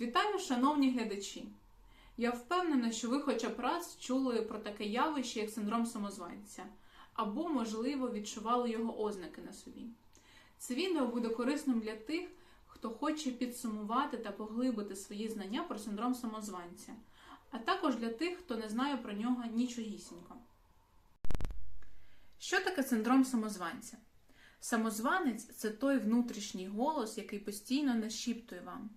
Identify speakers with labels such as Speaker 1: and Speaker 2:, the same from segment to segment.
Speaker 1: Вітаю, шановні глядачі! Я впевнена, що ви хоча б раз чули про таке явище, як синдром самозванця, або, можливо, відчували його ознаки на собі. Це відео буде корисним для тих, хто хоче підсумувати та поглибити свої знання про синдром самозванця, а також для тих, хто не знає про нього нічогісінько. Що таке синдром самозванця? Самозванець це той внутрішній голос, який постійно нашіптує вам.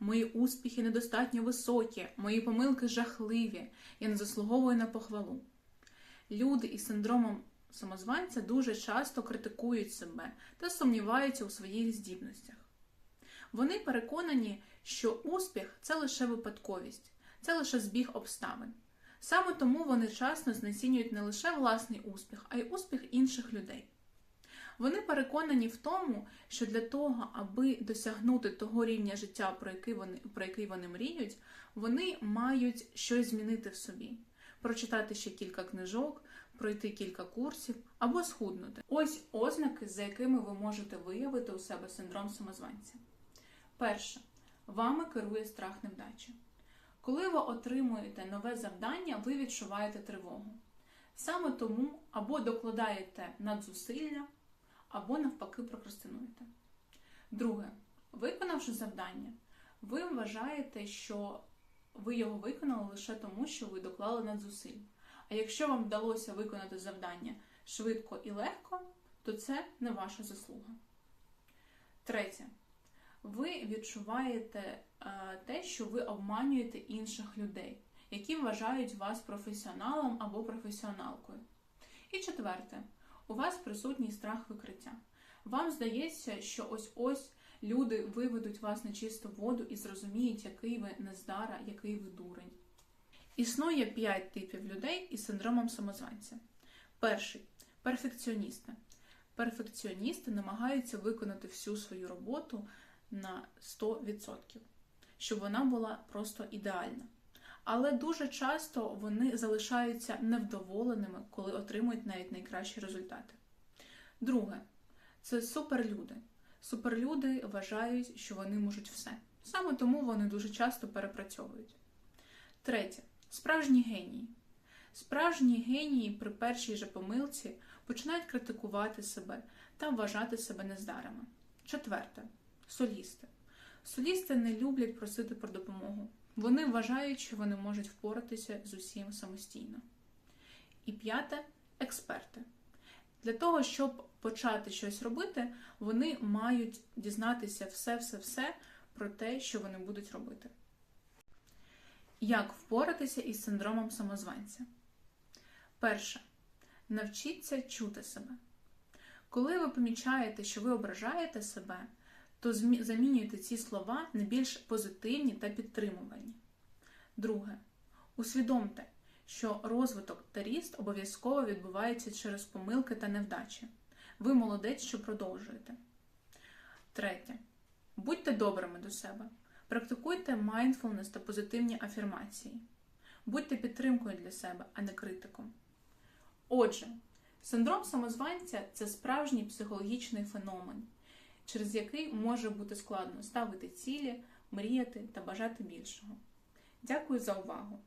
Speaker 1: Мої успіхи недостатньо високі, мої помилки жахливі, я не заслуговую на похвалу. Люди із синдромом самозванця дуже часто критикують себе та сумніваються у своїх здібностях. Вони переконані, що успіх це лише випадковість, це лише збіг обставин. Саме тому вони часто знецінюють не лише власний успіх, а й успіх інших людей. Вони переконані в тому, що для того, аби досягнути того рівня життя, про який вони, про який вони мріють, вони мають щось змінити в собі, прочитати ще кілька книжок, пройти кілька курсів або схуднути. Ось ознаки, за якими ви можете виявити у себе синдром самозванця. Перше, вами керує страх невдачі. Коли ви отримуєте нове завдання, ви відчуваєте тривогу. Саме тому або докладаєте надзусилля, або навпаки прокрастинуєте. Друге, виконавши завдання, ви вважаєте, що ви його виконали лише тому, що ви доклали надзусиль. А якщо вам вдалося виконати завдання швидко і легко, то це не ваша заслуга. Третє, ви відчуваєте е, те, що ви обманюєте інших людей, які вважають вас професіоналом або професіоналкою. І четверте, у вас присутній страх викриття. Вам здається, що ось-ось люди виведуть вас на чисту воду і зрозуміють, який ви нездара, який ви дурень. Існує п'ять типів людей із синдромом самозванця. Перший перфекціоністи. Перфекціоністи намагаються виконати всю свою роботу на 100%, щоб вона була просто ідеальна. Але дуже часто вони залишаються невдоволеними, коли отримують навіть найкращі результати. Друге це суперлюди. Суперлюди вважають, що вони можуть все. Саме тому вони дуже часто перепрацьовують. Третє справжні генії. Справжні генії при першій же помилці починають критикувати себе та вважати себе нездарами. Четверте солісти. Солісти не люблять просити про допомогу. Вони вважають, що вони можуть впоратися з усім самостійно. І п'яте експерти. Для того, щоб почати щось робити, вони мають дізнатися все-все-все про те, що вони будуть робити. Як впоратися із синдромом самозванця? Перше. Навчіться чути себе. Коли ви помічаєте, що ви ображаєте себе, то замінюйте ці слова на більш позитивні та підтримувальні. Друге. Усвідомте, що розвиток та ріст обов'язково відбувається через помилки та невдачі. Ви молодець, що продовжуєте. Третє. Будьте добрими до себе. Практикуйте mindfulness та позитивні афірмації. Будьте підтримкою для себе, а не критиком. Отже, синдром самозванця це справжній психологічний феномен, через який може бути складно ставити цілі, мріяти та бажати більшого. Дякую за увагу!